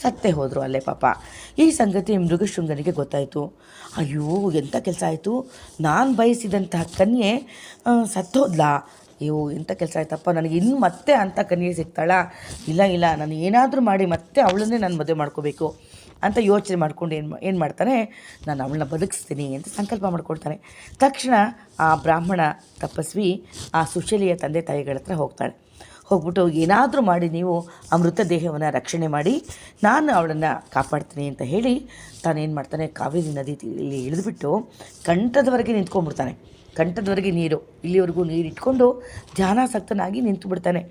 ಸತ್ತೇ ಹೋದರು ಅಲ್ಲೇ ಪಾಪ. ಈ ಸಂಗತಿ ಮೃಗಶೃಂಗನಿಗೆ ಗೊತ್ತಾಯಿತು. ಅಯ್ಯೋ ಎಂಥ ಕೆಲಸ ಆಯಿತು? ನಾನು ಬಯಸಿದಂತಹ ಕನ್ಯೆ ಸತ್ತೋದ್ಲಾ? ಅಯ್ಯೋ ಇಂಥ ಕೆಲಸ ಆಯ್ತಪ್ಪ, ನನಗೆ ಇನ್ನು ಮತ್ತೆ ಅಂಥ ಕನ್ಯೆ ಸಿಗ್ತಾಳ ಇಲ್ಲ ಇಲ್ಲ, ನಾನು ಏನಾದರೂ ಮಾಡಿ ಮತ್ತೆ ಅವಳನ್ನೇ ನಾನು ಮದುವೆ ಮಾಡ್ಕೋಬೇಕು ಅಂತ ಯೋಚನೆ ಮಾಡ್ಕೊಂಡು ಏನು ಏನು ಮಾಡ್ತಾನೆ, ನಾನು ಅವಳನ್ನ ಬದುಕಿಸ್ತೀನಿ ಅಂತ ಸಂಕಲ್ಪ ಮಾಡ್ಕೊಳ್ತಾನೆ. ತಕ್ಷಣ ಆ ಬ್ರಾಹ್ಮಣ ತಪಸ್ವಿ ಆ ಸುಶೀಲಿಯ ತಂದೆ ತಾಯಿಗಳ ಹತ್ರ ಹೋಗ್ತಾಳೆ. ಹೋಗ್ಬಿಟ್ಟು, ಏನಾದರೂ ಮಾಡಿ ನೀವು ಆ ಮೃತ ದೇಹವನ್ನು ರಕ್ಷಣೆ ಮಾಡಿ, ನಾನು ಅವಳನ್ನು ಕಾಪಾಡ್ತೀನಿ ಅಂತ ಹೇಳಿ ತಾನೇನು ಮಾಡ್ತಾನೆ, ಕಾವೇರಿ ನದಿ ಇಲ್ಲಿ ಇಳಿದುಬಿಟ್ಟು ಕಂಠದವರೆಗೆ ನಿಂತ್ಕೊಂಡ್ಬಿಡ್ತಾನೆ. ಕಂಠದವರೆಗೆ ನೀರು, ಇಲ್ಲಿವರೆಗೂ ನೀರು ಇಟ್ಕೊಂಡು ಧ್ಯಾನಾಸಕ್ತನಾಗಿ ನಿಂತು ಬಿಡ್ತಾನೆ.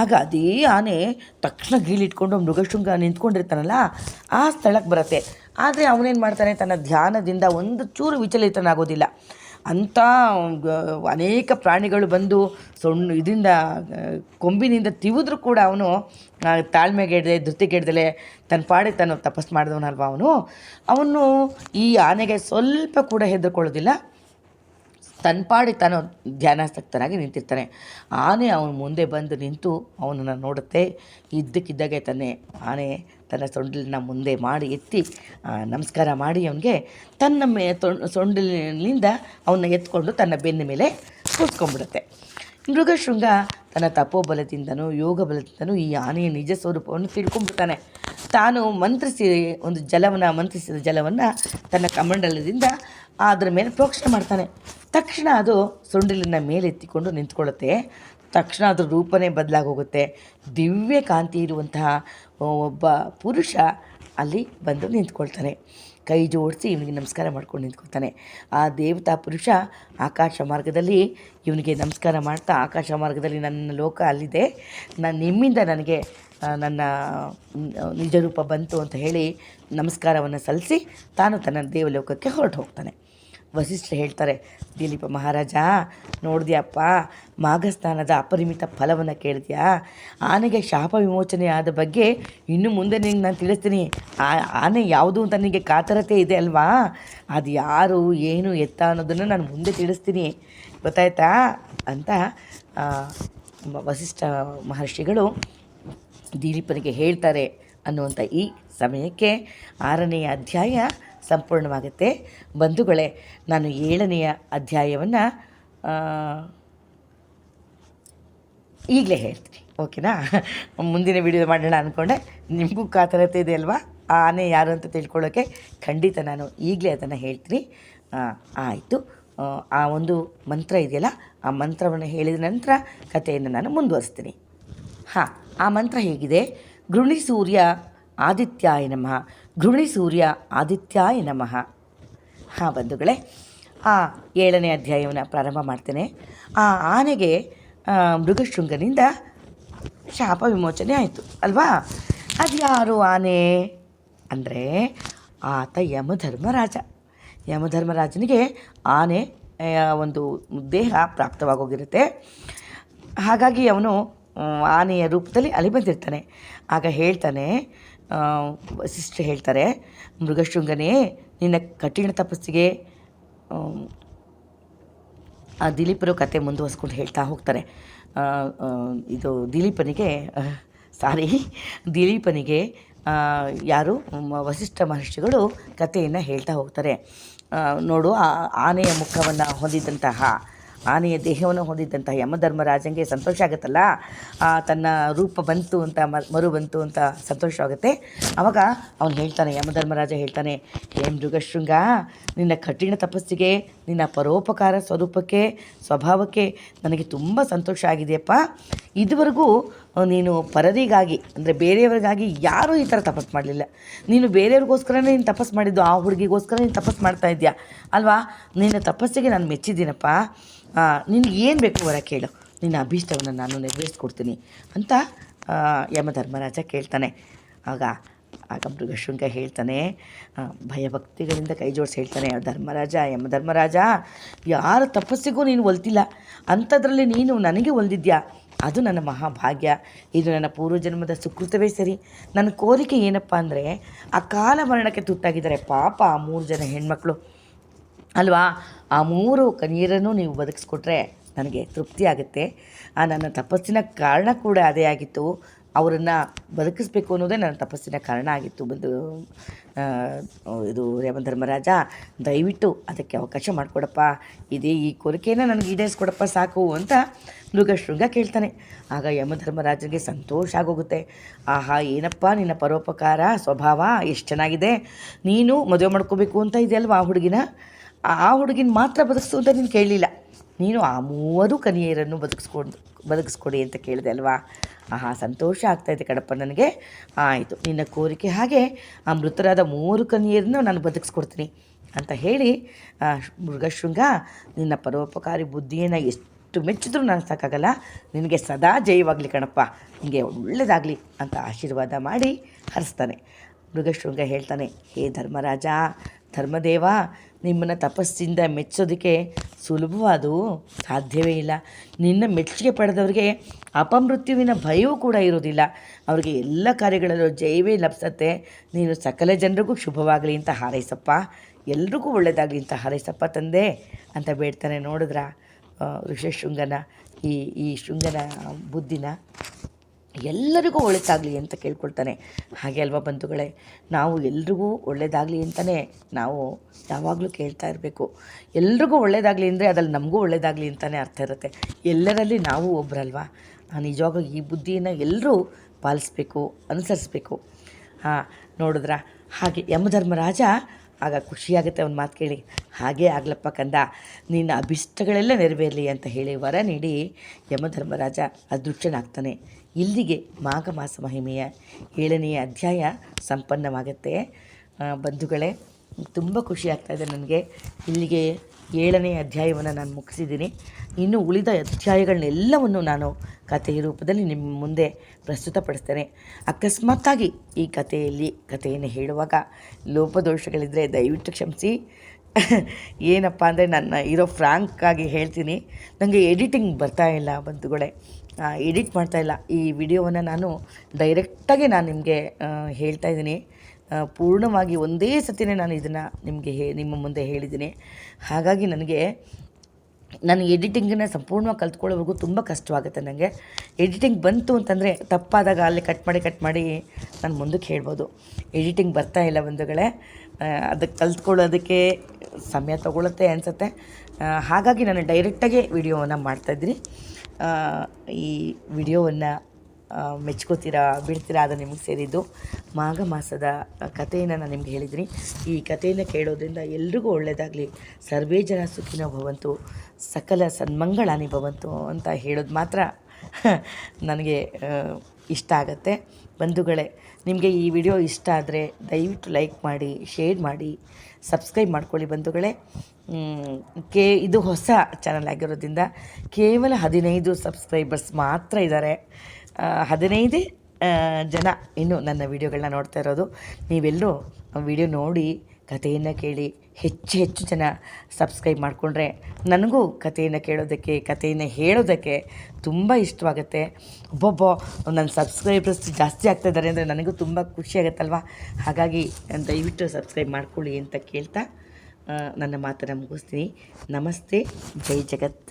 ಆಗ ಅದೇ ಆನೆ ತಕ್ಷಣ ಗೀಳಿಟ್ಕೊಂಡು ಮೃಗಶೃಂಗ ನಿಂತ್ಕೊಂಡಿರ್ತಾನಲ್ಲ, ಆ ಸ್ಥಳಕ್ಕೆ ಬರುತ್ತೆ. ಆದರೆ ಅವನೇನು ಮಾಡ್ತಾನೆ? ತನ್ನ ಧ್ಯಾನದಿಂದ ಒಂದು ಚೂರು ವಿಚಲಿತನಾಗೋದಿಲ್ಲ. ಅಂಥ ಅನೇಕ ಪ್ರಾಣಿಗಳು ಬಂದು ಸೊಣ್ಣ ಇದರಿಂದ ಕೊಂಬಿನಿಂದ ತಿವಿದ್ರೂ ಕೂಡ ಅವನು ತಾಳ್ಮೆಗೆಡದೆ, ಧೃತಿಗೆಡ್ದಲೆ, ತನ್ನ ಪಾಡಿಗೆ ತಾನು ತಪಸ್ಸು ಮಾಡಿದವನಲ್ವ ಅವನು? ಅವನು ಈ ಆನೆಗೆ ಸ್ವಲ್ಪ ಕೂಡ ಹೆದರ್ಕೊಳ್ಳೋದಿಲ್ಲ. ತನ್ನ ಪಾಡಿ ತಾನು ಧ್ಯಾನಾಸಕ್ತನಾಗಿ ನಿಂತಿರ್ತಾನೆ. ಆನೆ ಅವನ ಮುಂದೆ ಬಂದು ನಿಂತು ಅವನನ್ನು ನೋಡುತ್ತೆ. ಇದ್ದಕ್ಕಿದ್ದಾಗೆ ತಾನೇ ಆನೆ ತನ್ನ ಸೊಂಡಿಲನ್ನ ಮುಂದೆ ಮಾಡಿ ಎತ್ತಿ ನಮಸ್ಕಾರ ಮಾಡಿ ಅವನಿಗೆ ತನ್ನ ಮೇ ಸೊಂಡಿಲಿನಿಂದ ಅವನ್ನ ಎತ್ಕೊಂಡು ತನ್ನ ಬೆನ್ನ ಮೇಲೆ ಕೂತ್ಕೊಂಡ್ಬಿಡುತ್ತೆ. ಮೃಗಶೃಂಗ ತನ್ನ ತಪೋಬಲದಿಂದನೂ ಯೋಗ ಬಲದಿಂದನೂ ಈ ಆನೆಯ ನಿಜ ಸ್ವರೂಪವನ್ನು ತಿಳ್ಕೊಂಡ್ಬಿಡ್ತಾನೆ. ತಾನು ಮಂತ್ರಿಸಿ, ಒಂದು ಜಲವನ್ನು ಮಂತ್ರಿಸಿದ ಜಲವನ್ನು ತನ್ನ ಕಮಂಡಲದಿಂದ ಅದರ ಮೇಲೆ ಪ್ರೋಕ್ಷಣೆ ಮಾಡ್ತಾನೆ. ತಕ್ಷಣ ಅದು ಸೊಂಡಿಲಿನ ಮೇಲೆತ್ತಿಕೊಂಡು ನಿಂತ್ಕೊಳ್ಳುತ್ತೆ. ತಕ್ಷಣ ಅದ್ರ ರೂಪನೇ ಬದಲಾಗೋಗುತ್ತೆ. ದಿವ್ಯ ಕಾಂತಿ ಇರುವಂತಹ ಒಬ್ಬ ಪುರುಷ ಅಲ್ಲಿ ಬಂದು ನಿಂತ್ಕೊಳ್ತಾನೆ. ಕೈ ಜೋಡಿಸಿ ಇವನಿಗೆ ನಮಸ್ಕಾರ ಮಾಡ್ಕೊಂಡು ನಿಂತ್ಕೊಳ್ತಾನೆ. ಆ ದೇವತಾ ಪುರುಷ ಆಕಾಶ ಮಾರ್ಗದಲ್ಲಿ ಇವನಿಗೆ ನಮಸ್ಕಾರ ಮಾಡ್ತಾ ಆಕಾಶ ಮಾರ್ಗದಲ್ಲಿ ನನ್ನ ಲೋಕ ಅಲ್ಲಿದೆ. ನಾನು ನಿಮ್ಮಿಂದ ನನಗೆ ನನ್ನ ನಿಜ ರೂಪ ಬಂತು ಅಂತ ಹೇಳಿ ನಮಸ್ಕಾರವನ್ನು ಸಲ್ಲಿಸಿ ತಾನು ತನ್ನ ದೇವಲೋಕಕ್ಕೆ ಹೊರಟು ಹೋಗ್ತಾನೆ ವಸಿಷ್ಠರು ಹೇಳ್ತಾರೆ, ದಿಲೀಪ ಮಹಾರಾಜ, ನೋಡಿದ್ಯಪ್ಪ, ಮಾಘಸ್ಥಾನದ ಅಪರಿಮಿತ ಫಲವನ್ನು ಕೇಳಿದ್ಯಾ? ಆನೆಗೆ ಶಾಪ ವಿಮೋಚನೆ ಆದ ಬಗ್ಗೆ ಇನ್ನು ಮುಂದೆ ನಿಂಗೆ ನಾನು ತಿಳಿಸ್ತೀನಿ. ಆ ಆನೆ ಯಾವುದು ಅಂತ ನಿನಗೆ ಕಾತರತೆ ಇದೆ ಅಲ್ವಾ? ಅದು ಯಾರು, ಏನು, ಎತ್ತ ಅನ್ನೋದನ್ನು ನಾನು ಮುಂದೆ ತಿಳಿಸ್ತೀನಿ. ಗೊತ್ತಾಯ್ತಾ? ಅಂತ ವಸಿಷ್ಠ ಮಹರ್ಷಿಗಳು ದಿಲೀಪನಿಗೆ ಹೇಳ್ತಾರೆ ಅನ್ನುವಂಥ ಈ ಸಮಯಕ್ಕೆ ಆರನೆಯ ಅಧ್ಯಾಯ. ಸಂಪೂರ್ಣವಾಗುತ್ತೆ. ಬಂಧುಗಳೇ, ನಾನು ಏಳನೆಯ ಅಧ್ಯಾಯವನ್ನು ಈಗಲೇ ಹೇಳ್ತೀನಿ. ಓಕೆನಾ? ಮುಂದಿನ ವಿಡಿಯೋ ಮಾಡೋಣ ಅಂದ್ಕೊಂಡೆ ನಿಮಗೂ ಕಾತರತೆ ಇದೆ ಅಲ್ವಾ? ಆ ಆನೆ ಯಾರು ಅಂತ ತಿಳ್ಕೊಳ್ಳೋಕ್ಕೆ ಖಂಡಿತ ನಾನು ಈಗಲೇ ಅದನ್ನು ಹೇಳ್ತೀನಿ. ಆಯಿತು. ಆ ಒಂದು ಮಂತ್ರ ಇದೆಯಲ್ಲ, ಆ ಮಂತ್ರವನ್ನು ಹೇಳಿದ ನಂತರ ಕಥೆಯನ್ನು ನಾನು ಮುಂದುವರಿಸ್ತೀನಿ. ಹಾಂ, ಆ ಮಂತ್ರ ಹೇಗಿದೆ. ಗೃಣಿ ಸೂರ್ಯ ಆದಿತ್ಯಾಯ ನಮಃ. ಗೃಣಿ ಸೂರ್ಯ ಆದಿತ್ಯಾಯ ನಮಃ. ಹಾಂ, ಬಂಧುಗಳೇ, ಆ ಏಳನೇ ಅಧ್ಯಾಯವನ್ನು ಪ್ರಾರಂಭ ಮಾಡ್ತೇನೆ. ಆ ಆನೆಗೆ ಮೃಗಶೃಂಗನಿಂದ ಶಾಪ ವಿಮೋಚನೆ ಆಯಿತು, ಅಲ್ವಾ? ಅದು ಯಾರು ಆನೆ? ಅಂದರೆ ಆತ ಯಮಧರ್ಮರಾಜ. ಯಮಧರ್ಮರಾಜನಿಗೆ ಆನೆ ಒಂದು ದೇಹ ಪ್ರಾಪ್ತವಾಗೋಗಿರುತ್ತೆ. ಹಾಗಾಗಿ ಅವನು ಆನೆಯ ರೂಪದಲ್ಲಿ ಅಲ್ಲಿ ಬಂದಿರ್ತಾನೆ ಆಗ ಹೇಳ್ತಾನೆ ಸಿಸ್ಟರ್ ಹೇಳ್ತಾರೆ, ಮೃಗಶೃಂಗನೇ, ನಿನ್ನ ಕಠಿಣ ತಪಸ್ಸಿಗೆ ಆ ದಿಲೀಪರು ಕತೆ ಮುಂದುವರ್ಸ್ಕೊಂಡು ಹೇಳ್ತಾ ಹೋಗ್ತಾರೆ. ಇದು ದಿಲೀಪನಿಗೆ ಸಾರಿ, ದಿಲೀಪನಿಗೆ ಯಾರು ವಸಿಷ್ಠ ಮಹರ್ಷಿಗಳು ಕಥೆಯನ್ನು ಹೇಳ್ತಾ ಹೋಗ್ತಾರೆ. ನೋಡು, ಆ, ಆನೆಯ ಮುಖವನ್ನು ಹೊಂದಿದ್ದಂತಹ ಆನೆಯ ದೇಹವನ್ನು ಹೊಂದಿದ್ದಂತಹ ಯಮಧರ್ಮರಾಜಂಗೆ ಸಂತೋಷ ಆಗುತ್ತಲ್ಲ? ತನ್ನ ರೂಪ ಬಂತು ಅಂತ ಮರು ಬಂತು ಅಂತ ಸಂತೋಷವಾಗುತ್ತೆ. ಆವಾಗ ಅವನು ಹೇಳ್ತಾನೆ ಯಮಧರ್ಮರಾಜ ಹೇಳ್ತಾನೆ, ಹೇ ಮೃಗಶೃಂಗ, ನಿನ್ನ ಕಠಿಣ ತಪಸ್ಸಿಗೆ, ನಿನ್ನ ಪರೋಪಕಾರ ಸ್ವರೂಪಕ್ಕೆ, ಸ್ವಭಾವಕ್ಕೆ ನನಗೆ ತುಂಬ ಸಂತೋಷ ಆಗಿದೆಯಪ್ಪ. ಇದುವರೆಗೂ ನೀನು ಪರರಿಗಾಗಿ ಅಂದರೆ ಬೇರೆಯವರಿಗಾಗಿ ಯಾರೂ ಈ ಥರ ತಪಸ್ಸು ಮಾಡಲಿಲ್ಲ. ನೀನು ಬೇರೆಯವ್ರಿಗೋಸ್ಕರನೇ ನೀನು ತಪಸ್ಸು ಮಾಡಿದ್ದು, ಆ ಹುಡುಗಿಗೋಸ್ಕರ ನೀನು ತಪಸ್ಸು ಮಾಡ್ತಾ ಇದೆಯಾ ಅಲ್ವಾ? ನಿನ್ನ ತಪಸ್ಸಿಗೆ ನಾನು ಮೆಚ್ಚಿದ್ದೀನಪ್ಪ. ನಿನಗೆ ಏನು ಬೇಕು ವರ ಕೇಳು. ನಿನ್ನ ಅಭೀಷ್ಟವನ್ನು ನಾನು ನೆರವೇರಿಸ್ಕೊಡ್ತೀನಿ ಅಂತ ಯಮಧರ್ಮರಾಜ ಕೇಳ್ತಾನೆ. ಆಗ ಆಗ ಮೃಗಶೃಂಗ ಹೇಳ್ತಾನೆ. ಭಯಭಕ್ತಿಗಳಿಂದ ಕೈ ಜೋಡಿಸಿ ಹೇಳ್ತಾನೆ ಧರ್ಮರಾಜ ಯಮಧರ್ಮರಾಜ ಯಾರ ತಪಸ್ಸಿಗೂ ನೀನು ಒಲ್ತಿಲ್ಲ. ಅಂಥದ್ರಲ್ಲಿ ನೀನು ನನಗೆ ಒಲ್ದಿದ್ಯಾ? ಅದು ನನ್ನ ಮಹಾಭಾಗ್ಯ. ಇದು ನನ್ನ ಪೂರ್ವಜನ್ಮದ ಸುಕೃತವೇ ಸರಿ. ನನ್ನ ಕೋರಿಕೆ ಏನಪ್ಪ ಅಂದರೆ ಆ ಕಾಲ ಮರಣಕ್ಕೆ ತುತ್ತಾಗಿದ್ದಾರೆ ಪಾಪ ಮೂರು ಜನ ಹೆಣ್ಮಕ್ಳು. ಅಲ್ವಾ? ಆ ಮೂರು ಕಣ್ಣೀರನ್ನು ನೀವು ಬದುಕಿಸ್ಕೊಟ್ರೆ ನನಗೆ ತೃಪ್ತಿ ಆಗುತ್ತೆ. ಆ ನನ್ನ ತಪಸ್ಸಿನ ಕಾರಣ ಕೂಡ ಅದೇ ಆಗಿತ್ತು. ಅವರನ್ನು ಬದುಕಿಸ್ಬೇಕು ಅನ್ನೋದೇ ನನ್ನ ತಪಸ್ಸಿನ ಕಾರಣ ಆಗಿತ್ತು. ಬಂದು ಇದು ಯಮಧರ್ಮರಾಜ ದಯವಿಟ್ಟು ಅದಕ್ಕೆ ಅವಕಾಶ ಮಾಡಿಕೊಡಪ್ಪ. ಇದೇ ಈ ಕೋರಿಕೆಯನ್ನು ನನಗೆ ಈಡೇರಿಸ್ಕೊಡಪ್ಪ ಸಾಕು ಅಂತ ಮೃಗಶೃಂಗ ಕೇಳ್ತಾನೆ. ಆಗ ಯಮಧರ್ಮರಾಜನಿಗೆ ಸಂತೋಷ ಆಗೋಗುತ್ತೆ. ಆಹಾ, ಏನಪ್ಪ ನಿನ್ನ ಪರೋಪಕಾರ, ಸ್ವಭಾವ ಎಷ್ಟು ಚೆನ್ನಾಗಿದೆ. ನೀನು ಮದುವೆ ಮಾಡ್ಕೋಬೇಕು ಅಂತ ಇದೆಯಲ್ವ ಆ ಹುಡುಗಿನ? ಆ ಹುಡುಗಿನ ಮಾತ್ರ ಬದುಕಿಸು ಅಂತ ನೀನು ಕೇಳಲಿಲ್ಲ ನೀನು ಆ ಮೂವರು ಕನಿಯರನ್ನು ಬದುಕಿಸ್ಕೊಂಡು, ಬದುಕಿಸ್ಕೊಡಿ ಅಂತ ಕೇಳಿದೆ ಅಲ್ವಾ? ಆಹಾ, ಸಂತೋಷ ಆಗ್ತಾಯಿದೆ ಕಡಪ್ಪ ನನಗೆ. ಆಯಿತು, ನಿನ್ನ ಕೋರಿಕೆ ಹಾಗೆ ಆ ಮೃತರಾದ ಮೂರು ಕನಿಯರನ್ನು ನಾನು ಬದುಕಿಸ್ಕೊಡ್ತೀನಿ ಅಂತ ಹೇಳಿ ಮೃಗಶೃಂಗ, ನಿನ್ನ ಪರೋಪಕಾರಿ ಬುದ್ಧಿಯನ್ನು ಎಷ್ಟು ಮೆಚ್ಚಿದ್ರೂ ನಾನು ಸಾಕಾಗಲ್ಲ. ನಿನಗೆ ಸದಾ ಜಯವಾಗಲಿ ಕಣಪ್ಪ. ನಿನಗೆ ಒಳ್ಳೆಯದಾಗಲಿ ಅಂತ ಆಶೀರ್ವಾದ ಮಾಡಿ ಹರಿಸ್ತಾನೆ. ಮೃಗಶೃಂಗ ಹೇಳ್ತಾನೆ, ಹೇ ಧರ್ಮರಾಜ ಧರ್ಮದೇವ, ನಿಮ್ಮನ್ನು ತಪಸ್ಸಿಂದ ಮೆಚ್ಚೋದಕ್ಕೆ ಸುಲಭವಾದವು ಸಾಧ್ಯವೇ ಇಲ್ಲ. ನಿನ್ನ ಮೆಚ್ಚುಗೆ ಪಡೆದವರಿಗೆ ಅಪಮೃತ್ಯುವಿನ ಭಯವೂ ಕೂಡ ಇರೋದಿಲ್ಲ ಅವರಿಗೆ ಎಲ್ಲ ಕಾರ್ಯಗಳಲ್ಲೂ ಜಯವೇ ಲಭಿಸತ್ತೆ. ನೀನು ಸಕಲ ಜನರಿಗೂ ಶುಭವಾಗಲಿ ಅಂತ ಹಾರೈಸಪ್ಪ. ಎಲ್ರಿಗೂ ಒಳ್ಳೆಯದಾಗಲಿ ಅಂತ ಹಾರೈಸಪ್ಪ ತಂದೆ ಅಂತ ಬೇಡ್ತಾನೆ ನೋಡಿದ್ರ? ಋಷಶೃಂಗನ ಈ ಈ ಶೃಂಗನ ಬುದ್ಧಿನ? ಎಲ್ಲರಿಗೂ ಒಳ್ಳೆಯದಾಗಲಿ ಅಂತ ಕೇಳ್ಕೊಳ್ತಾನೆ. ಹಾಗೆ ಅಲ್ವಾ ಬಂಧುಗಳೇ? ನಾವು ಎಲ್ರಿಗೂ ಒಳ್ಳೆಯದಾಗಲಿ ಅಂತಲೇ ನಾವು ಯಾವಾಗಲೂ ಕೇಳ್ತಾ ಇರಬೇಕು. ಎಲ್ರಿಗೂ ಒಳ್ಳೆಯದಾಗಲಿ ಅಂದರೆ ಅದ್ರಲ್ಲಿ ನಮಗೂ ಒಳ್ಳೆಯದಾಗಲಿ ಅಂತಲೇ ಅರ್ಥ ಇರುತ್ತೆ. ಎಲ್ಲರಲ್ಲಿ ನಾವು ಒಬ್ಬರಲ್ವಾ ನಿಜವಾಗ್ಲೂ ಈ ಬುದ್ಧಿಯನ್ನು ಎಲ್ಲರೂ ಪಾಲಿಸ್ಬೇಕು, ಅನುಸರಿಸ್ಬೇಕು. ಹಾಂ, ನೋಡಿದ್ರ? ಹಾಗೆ ಯಮಧರ್ಮರಾಜ ಆಗ ಖುಷಿಯಾಗುತ್ತೆ ಅವ್ನ ಮಾತು ಕೇಳಿ. ಹಾಗೇ ಆಗ್ಲಪ್ಪ ಕಂದ, ನಿನ್ನ ಅಭಿಷ್ಟಗಳೆಲ್ಲ ನೆರವೇರಲಿ ಅಂತ ಹೇಳಿ ವರ ನೀಡಿ ಯಮಧರ್ಮರಾಜ ಅದೃಷ್ಟನಾಗ್ತಾನೆ. ಇಲ್ಲಿಗೆ ಮಾಘ ಮಾಸ ಮಹಿಮೆಯ ಏಳನೆಯ ಅಧ್ಯಾಯ ಸಂಪನ್ನವಾಗುತ್ತೆ. ಬಂಧುಗಳೇ, ತುಂಬ ಖುಷಿ ಇದೆ ನನಗೆ. ಇಲ್ಲಿಗೆ ಏಳನೇ ಅಧ್ಯಾಯವನ್ನು ನಾನು ಮುಗಿಸಿದ್ದೀನಿ. ಇನ್ನು ಉಳಿದ ಅಧ್ಯಾಯಗಳನ್ನೆಲ್ಲವನ್ನು ನಾನು ಕಥೆಯ ರೂಪದಲ್ಲಿ ನಿಮ್ಮ ಮುಂದೆ ಪ್ರಸ್ತುತಪಡಿಸ್ತೇನೆ. ಅಕಸ್ಮಾತ್ತಾಗಿ ಈ ಕಥೆಯಲ್ಲಿ ಕಥೆಯನ್ನು ಹೇಳುವಾಗ ಲೋಪದೋಷಗಳಿದ್ದರೆ ದಯವಿಟ್ಟು ಕ್ಷಮಿಸಿ. ಏನಪ್ಪ ಅಂದರೆ ನನ್ನ ಇರೋ ಫ್ರಾಂಕಾಗಿ ಹೇಳ್ತೀನಿ. ನನಗೆ ಎಡಿಟಿಂಗ್ ಬರ್ತಾ ಇಲ್ಲ ಬಂಧುಗಳೇ. ಎಡಿಟ್ ಮಾಡ್ತಾ ಇಲ್ಲ. ಈ ವಿಡಿಯೋವನ್ನು ನಾನು ಡೈರೆಕ್ಟಾಗಿ ನಾನು ನಿಮಗೆ ಹೇಳ್ತಾ ಇದ್ದೀನಿ. ಪೂರ್ಣವಾಗಿ ಒಂದೇ ಸತಿನೇ ನಾನು ಇದನ್ನು ನಿಮಗೆ ಹೇ, ನಿಮ್ಮ ಮುಂದೆ ಹೇಳಿದ್ದೀನಿ. ಹಾಗಾಗಿ ನನಗೆ, ನಾನು ಎಡಿಟಿಂಗನ್ನು ಸಂಪೂರ್ಣವಾಗಿ ಕಲ್ತ್ಕೊಳ್ಳೋವರೆಗೂ ತುಂಬ ಕಷ್ಟವಾಗುತ್ತೆ ನನಗೆ ಎಡಿಟಿಂಗ್ ಬಂತು ಅಂತಂದರೆ ತಪ್ಪಾದಾಗ ಅಲ್ಲಿ ಕಟ್ ಮಾಡಿ ಕಟ್ ಮಾಡಿ ನಾನು ಮುಂದಕ್ಕೆ ಹೇಳ್ಬೋದು. ಎಡಿಟಿಂಗ್ ಬರ್ತಾ ಇಲ್ಲ ಬಂಧುಗಳೇ. ಅದಕ್ಕೆ ಕಲ್ತ್ಕೊಳ್ಳೋದಕ್ಕೆ ಸಮಯ ತಗೊಳ್ಳುತ್ತೆ ಅನಿಸುತ್ತೆ. ಹಾಗಾಗಿ ನಾನು ಡೈರೆಕ್ಟಾಗಿ ವಿಡಿಯೋವನ್ನು ಮಾಡ್ತಾಯಿದ್ದೀನಿ ಈ ವಿಡಿಯೋವನ್ನು ಮೆಚ್ಕೋತೀರಾ, ಬಿಡ್ತೀರಾ ಅದು ನಿಮಗೆ ಸೇರಿದ್ದು, ಮಾಘ ಮಾಸದ ಕಥೆಯನ್ನು ನಾನು ನಿಮ್ಗೆ ಹೇಳಿದ್ದೀನಿ. ಈ ಕಥೆಯನ್ನು ಕೇಳೋದ್ರಿಂದ ಎಲ್ರಿಗೂ ಒಳ್ಳೆಯದಾಗಲಿ ಸರ್ವೇ ಜನ ಸುಖಿನ ಭವಂತು, ಸಕಲ ಸನ್ಮಂಗಳಾನಿ ಭವಂತು ಅಂತ ಹೇಳೋದು ಮಾತ್ರ, ನನಗೆ ಇಷ್ಟ ಆಗುತ್ತೆ. ಬಂಧುಗಳೇ, ನಿಮಗೆ ಈ ವಿಡಿಯೋ ಇಷ್ಟ ಆದರೆ ದಯವಿಟ್ಟು ಲೈಕ್ ಮಾಡಿ, ಶೇರ್ ಮಾಡಿ, ಸಬ್ಸ್ಕ್ರೈಬ್ ಮಾಡ್ಕೊಳ್ಳಿ ಬಂಧುಗಳೇ. ಕೆ, ಇದು ಹೊಸ ಚಾನಲ್ ಆಗಿರೋದ್ರಿಂದ ಕೇವಲ ಹದಿನೈದು ಸಬ್ಸ್ಕ್ರೈಬರ್ಸ್ ಮಾತ್ರ ಇದ್ದಾರೆ. ಹದಿನೈದೇ ಜನ ಇನ್ನು ನನ್ನ ವಿಡಿಯೋಗಳನ್ನ ನೋಡ್ತಾ ಇರೋದು. ನೀವೆಲ್ಲರೂ ವಿಡಿಯೋ ನೋಡಿ ಕಥೆಯನ್ನು ಕೇಳಿ ಹೆಚ್ಚು ಹೆಚ್ಚು ಜನ ಸಬ್ಸ್ಕ್ರೈಬ್ ಮಾಡಿಕೊಂಡ್ರೆ ನನಗೂ ಕಥೆಯನ್ನು ಕೇಳೋದಕ್ಕೆ, ಕಥೆಯನ್ನು ಹೇಳೋದಕ್ಕೆ ತುಂಬ ಇಷ್ಟವಾಗುತ್ತೆ. ಒಬ್ಬೊಬ್ಬ ನನ್ನ ಸಬ್ಸ್ಕ್ರೈಬರ್ಸ್ ಜಾಸ್ತಿ ಆಗ್ತಾ ಇದ್ದಾರೆ ಅಂದರೆ ನನಗೂ ತುಂಬ ಖುಷಿ ಆಗುತ್ತಲ್ವ? ಹಾಗಾಗಿ ದಯವಿಟ್ಟು ಸಬ್ಸ್ಕ್ರೈಬ್ ಮಾಡ್ಕೊಳ್ಳಿ ಅಂತ ಕೇಳ್ತಾ ನನ್ನ ಮಾತನ್ನು ಮುಗಿಸ್ತೀನಿ. ನಮಸ್ತೆ. ಜೈ ಜಗತ್.